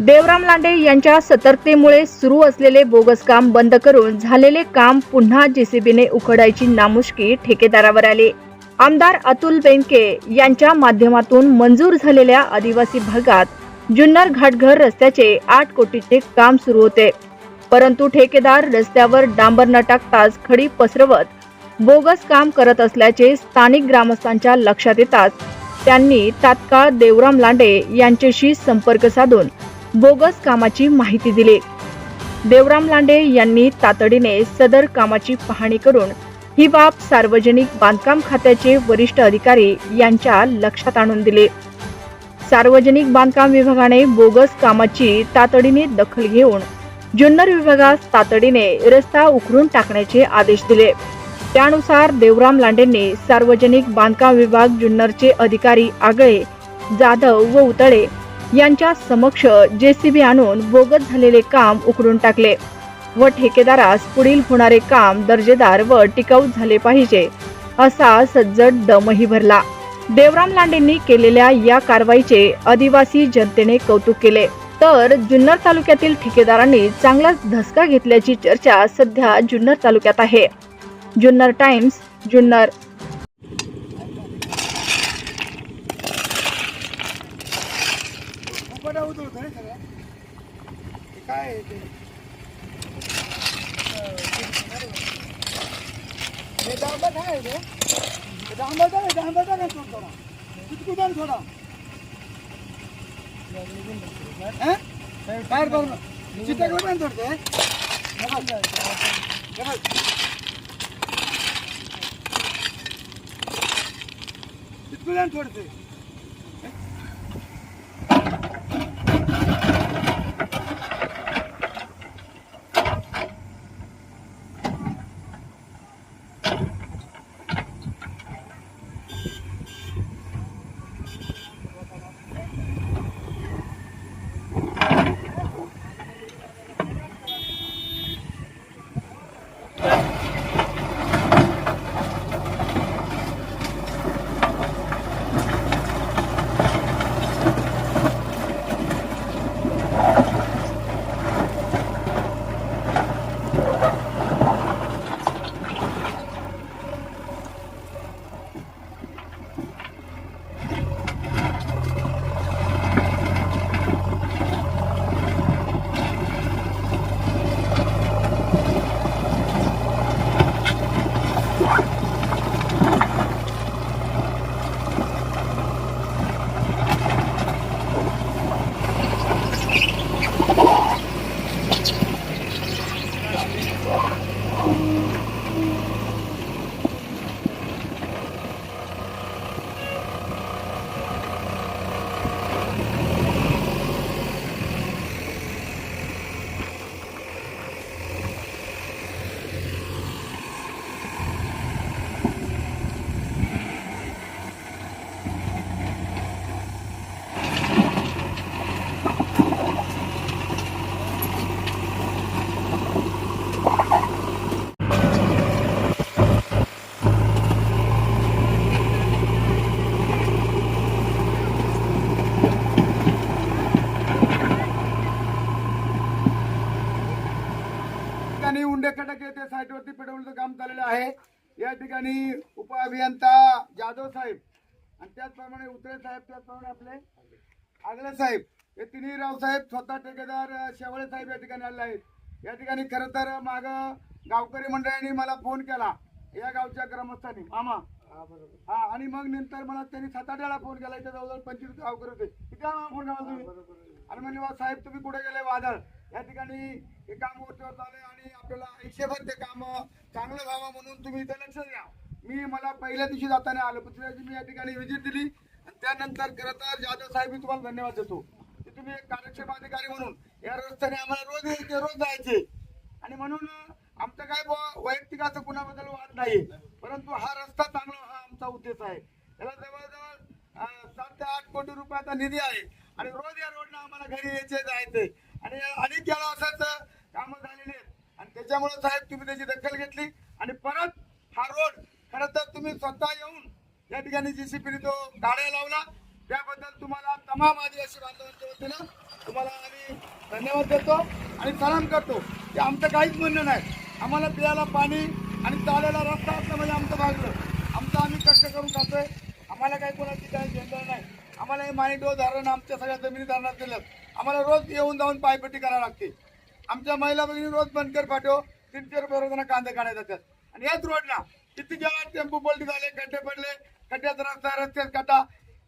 देवराम लांडे यांच्या सतर्कतेमुळे सुरू असलेले बोगस काम बंद करून झालेले काम पुन्हा जेसीबीने उखडायची नामुष्की ठेकेदारावर आली. आमदार अतुल बेनके यांच्या माध्यमातून मंजूर झालेल्या आदिवासी भागात जुन्नर घाटघर रस्त्याचे आठ कोटीचे काम सुरू होते. परंतु ठेकेदार रस्त्यावर डांबर न टाकताच खडी पसरवत बोगस काम करत असल्याचे स्थानिक ग्रामस्थांच्या लक्षात येताच त्यांनी तात्काळ देवराम लांडे यांच्याशी संपर्क साधून बोगस कामाची माहिती दिली. देवराम लांडे यांनी तातडीने सदर कामाची पाहणी करून ही बाब सार्वजनिक बांधकाम खात्याचे वरिष्ठ अधिकारी यांच्या लक्षात आणून दिले. सार्वजनिक बांधकाम विभागाने बोगस कामाची तातडीने दखल घेऊन जुन्नर विभागास तातडीने रस्ता उखडून टाकण्याचे आदेश दिले. त्यानुसार देवराम लांडेंनी सार्वजनिक बांधकाम विभाग जुन्नरचे अधिकारी आगळे जाधव व उतळे यांच्या समक्ष जेसीबी आणून बोगत झालेले काम उकडून टाकले व ठेकेदारास पुढील होणारे काम दर्जेदार व टिकाऊ झाले पाहिजे असा सज्जड दमही भरला. देवराम लांडेंनी केलेल्या या कारवाईचे आदिवासी जनतेने कौतुक केले. तर जुन्नर तालुक्यातील ठेकेदारांनी चांगलाच धसका घेतल्याची चर्चा सध्या जुन्नर तालुक्यात आहे. जुन्नर टाइम्स जुन्नर उपाडा होत होतं ना सगळं ते काय आहे ते हे डांबर काय आहे ते हे डांबरचा आहे डांबरचा नाही सोड थोडा कुचकुदान थोडा हं? बाहेर करून चिटकलं पण थोडं ते हे? बघ. ठिकाणी उंडे खडक येथे साईटवरती पेटवण्याचं काम चाललेलं आहे. या ठिकाणी उप अभियंता जाधव साहेब आणि त्याचप्रमाणे उतरे साहेब त्याचप्रमाणे आपले आगळे साहेब हे तिन्ही रावसाहेब स्वतः ठेकेदार शेवळे शेवाळे साहेब या ठिकाणी आलेले आहेत. या ठिकाणी खरं तर माग गावकरी मंडळांनी मला फोन केला. या गावच्या ग्रामस्थांनी मामा. हा आणि मग नंतर मला त्यांनी सात आठ वेळा फोन केला. इथे जवळजवळ पंचवीस गावकरी होते. किती फोन केला तुम्ही? आणि म्हणजे साहेब तुम्ही कुठे गेले वादळ? या ठिकाणी हे काम वरच्यावर झाले आणि आपल्याला हिशेबात ते काम चांगलं व्हावं म्हणून तुम्ही इथं लक्ष द्या. मी मला पहिल्या दिवशी जाताना आलो पण दिवशी मी या ठिकाणी व्हिजिट दिली. आणि त्यानंतर खरं जाधव साहेब मी तुम्हाला धन्यवाद देतो. की तुम्ही एक कार्यक्षम अधिकारी म्हणून या रस्त्याने आम्हाला रोज यायचे रोज जायचे. आणि म्हणून आमचं काय बुवा वैयक्तिक असं कुणाबद्दल वाद नाही परंतु हा रस्ता चांगला हा आमचा उद्देश आहे. त्याला जवळजवळ सात ते आठ कोटी रुपयाचा निधी आहे. आणि रोज या रोडला आम्हाला घरी यायचे जायचे. आणि अनेक वेळा असंच कामं झालेली आहेत. आणि त्याच्यामुळे साहेब तुम्ही त्याची दखल घेतली. आणि परत हा रोड खरं तर तुम्ही स्वतः येऊन या ठिकाणी जीसीपीने तो गाड्या लावला. त्याबद्दल तुम्हाला तमाम आदिवासी बांधवांच्या वतीनं तुम्हाला आम्ही धन्यवाद देतो आणि सलाम करतो. की आमचं काहीच म्हणणं नाही. आम्हाला पियाला पाणी आणि चालायला रस्ता असलं म्हणजे आमचं भागलं. आमचं आम्ही कष्ट करून खातोय. आम्हाला काही कोणाची काही घेतलं नाही. आम्हाला हे माणिडो धरण आमच्या सगळ्या जमिनी धरणात दिलं आम्हाला रोज येऊन जाऊन पायपट्टी करावी लागते. आमच्या महिला भगिनी रोज बनकर पाठव तीनशे रुपये रोजाना कांदे काढायला जातात. आणि याच रोडला किती जेव्हा टेम्पो पलटी झाले खड्डे पडले खड्ड्यात रस्ता रस्त्यात कटा.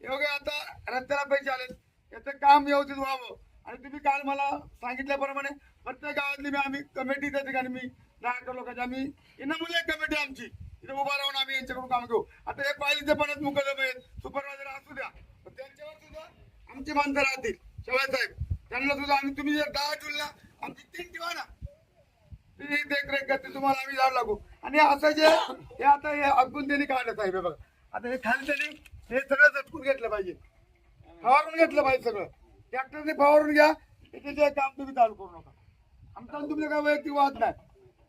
एवढे आता रस्त्याला पैसे आले याचं काम व्यवस्थित व्हावं. आणि तुम्ही काल मला सांगितल्याप्रमाणे प्रत्येक गावातली मी आम्ही कमिटी त्या ठिकाणी मी दहा लोकांची आम्ही इनामुले कमिटी आमची. इथे उभा राहून आम्ही यांच्याकडून काम घेऊ. आता हे पाहिजे पणच मुकलं आहेत. सुपरवायझर असू द्या. त्यांच्यावर सुद्धा आमची माणसं राहतील. शेवाय साहेब त्यांना सुद्धा आम्ही तुम्ही जर दहा जुलला आमची तीन ठेवा ना. ती देखरेख करते तुम्हाला आम्ही जाऊ लागू. आणि असं जे हे आता हे अगून त्यांनी काढलं साहेब बघा. आता हे खाली त्यांनी हे सगळं झटकून घेतलं पाहिजे. फवारून घेतलं पाहिजे सगळं. ट्रॅक्टरने फवारून घ्या त्याचे जे काम तुम्ही चालू करू नका. आमचा तुमचं काय वैयक्तिक वाद नाही.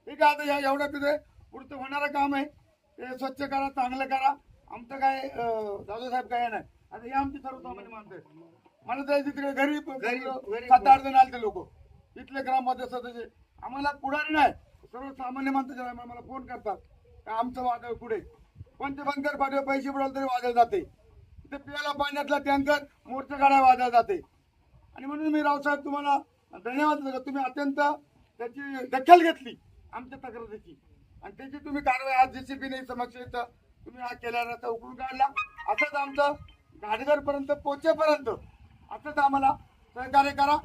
ठीक आहे आता या एवढं तिथे पुढचं होणारं काम आहे. ते स्वच्छ करा चांगलं करा. आमचं काय दादासाहेब काय नाही आता हे आमची सर्वसामान्य माणसं आहेत. मला तर तिकडे घरी घरी सात आठ जण आले लोक. इथले ग्राममध्ये सदस्य. आम्हाला पुढारी नाही. सर्वसामान्य टायमाला मला फोन करतात. का आमचं वादळ पुढे पण ते बंकर पाठवे पैसे बुडवले तरी वादळ जाते. इथे पियाला पाण्यातला टँकर मोर्चा काढायला वादळ जाते. आणि म्हणून मी रावसाहेब तुम्हाला धन्यवाद तुम्ही अत्यंत त्याची दखल घेतली आमच्या तक्रारीची. आणि त्याची तुम्ही कारवाई आज जेसीबीने समक्ष इथं तुम्ही हा केला रस्ता उकळून काढला. असंच आमचं घाटघरपर्यंत पोचेपर्यंत असंच आम्हाला सहकार्य करा.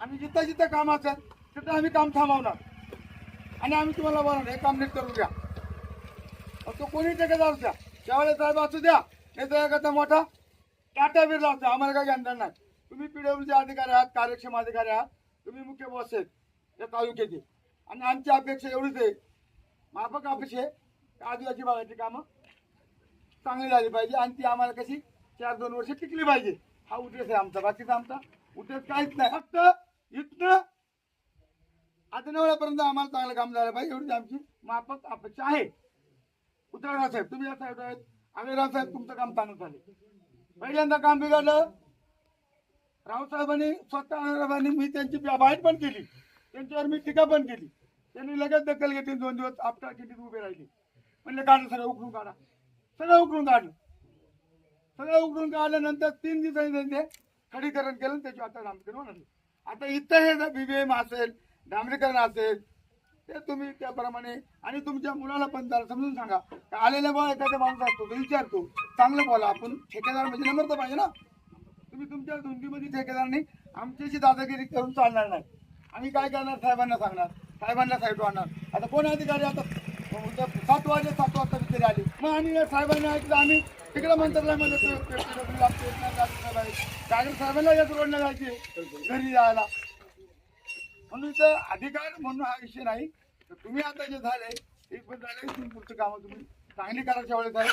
आणि जिथं जिथं काम असेल तिथं आम्ही काम थांबवणार. आणि आम्ही तुम्हाला बोलणार हे काम नीट करू द्या तो कोणी ठेकेदार द्या. शेवाळे साहेब असू द्या नाही तर एखादा मोठा. टाटा बिरला असतो आम्हाला काही घेणार नाही. तुम्ही पीडब्ल्यूचे अधिकारी आहात कार्यक्षम अधिकारी आहात. तुम्ही मुख्य बॉस आहेत या तालुक्याचे. आणि आमची अपेक्षा एवढीच आहे. माफक अपेक्षा आहे आदिवासी भागाची कामं चांगली झाली पाहिजे. आणि ती आम्हाला कशी चार दोन वर्ष टिकली पाहिजे. हा उद्देश आहे आमचा बाकीचा आमचा उद्देश काहीच नाही. फक्त इथनं आदिनवळ्यापर्यंत आम्हाला चांगलं काम झालं पाहिजे एवढीच आमची माफक अपेक्षा आहे. उतरणार साहेब तुम्ही या साहेब आहेत. आम्ही साहेब तुमचं काम चांगलं झालं पहिल्यांदा काम बिघडलं. रावसाहेबांनी स्वतः रावसाहेबांनी मी त्यांची बाहेर पण केली. त्यांच्यावर मी टीका पण केली. त्यांनी लगेच दखल घेतली दोन दिवस आपटा किती उभे राहिले. म्हणले काढलं सगळं उकरून काढा. सगळं उकरून काढलं. सगळं उघडून काढल्यानंतर तीन दिवसांनी त्यांनी खडीकरण केलं त्याची आता डांबरीकरण होणार आता इथं हे बीबीएम असेल डांबरीकरण असेल ते तुम्ही त्याप्रमाणे आणि तुमच्या मुलाला पण त्याला समजून सांगा. का आलेल्या बा एखादा माणूस असतो तो विचारतो चांगलं बोला आपण ठेकेदार म्हणजे नंबर तर पाहिजे ना. तुम्ही तुमच्या धुंदीमध्ये ठेकेदारांनी आमच्याशी दादागिरी करून चालणार नाही. आम्ही काय करणार? साहेबांना सांगणार. साहेबांना साहेब आणणार आता कोण अधिकारी आता? सात वाजे सात वाजता तिथे आले. मग आम्ही या साहेबांनी ऐकलं आम्ही तिकडे म्हणत काँग्रेस साहेबांना याच रोडला जायचे घरी जायला. म्हणून इथं अधिकार म्हणून हा विषय नाही. तर तुम्ही आता जे झाले एक पण झाले तुम्ही पुढचं कामं तुम्ही चांगली करायच्या वेळेस आहे.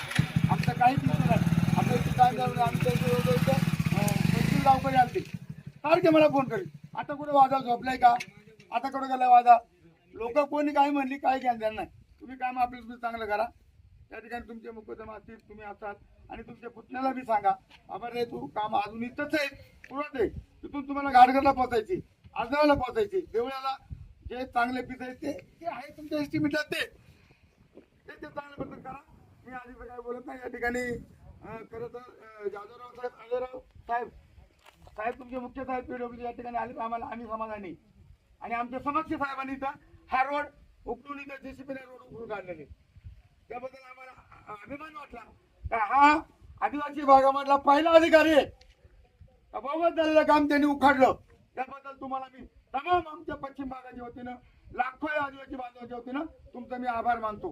आमचं काही नाही. आपलं इथे काय झालं आमच्या इथे एवढं इथं गावकरी आलते सारखे मला फोन करेल आता कुठे वादा झोपलाय का? आता कुठे गेला वादा? लोक कोणी काय म्हणली काय घ्या नाही. तुम्ही काम आपलं तुम्ही चांगलं करा. त्या ठिकाणी तुमचे मुकदमा असतील तुम्ही असाल. आणि तुमच्या पुतण्याला बी सांगा. बाबा रे तू काम अजून इथंच आहे. पुढत आहे. तिथून तुम्हाला गाडगरला पोहोचायची आजराला पोहोचायची. देवळाला जे चांगले पीस आहेत ते आहे तुमच्या एस्टिमेटात ते. ते चांगल्या पद्धत करा. मी आधी काय बोलत नाही. या ठिकाणी खरं तर अं, जाधवराव साहेब अजयराव साहेब साहेब तुमचे मुख्य साहेब पीडब्ल्यू या ठिकाणी आले तर आम्हाला आम्ही समाधानी. आणि आमच्या समक्ष साहेबांनी इथं हा रोड उकळून इथं जेसीपीने रोड उकळून काढलेले. त्याबद्दल आम्हाला अभिमान वाटला. हा आदिवासी भागामधला पहिला अधिकारी आहे. बहुमत झालेलं काम त्यांनी उखाडलं. त्याबद्दल तुम्हाला मी तमाम आमच्या पश्चिम भागाच्या वतीनं लाखो आदिवासी बांधवाच्या वतीनं तुमचा मी आभार मानतो.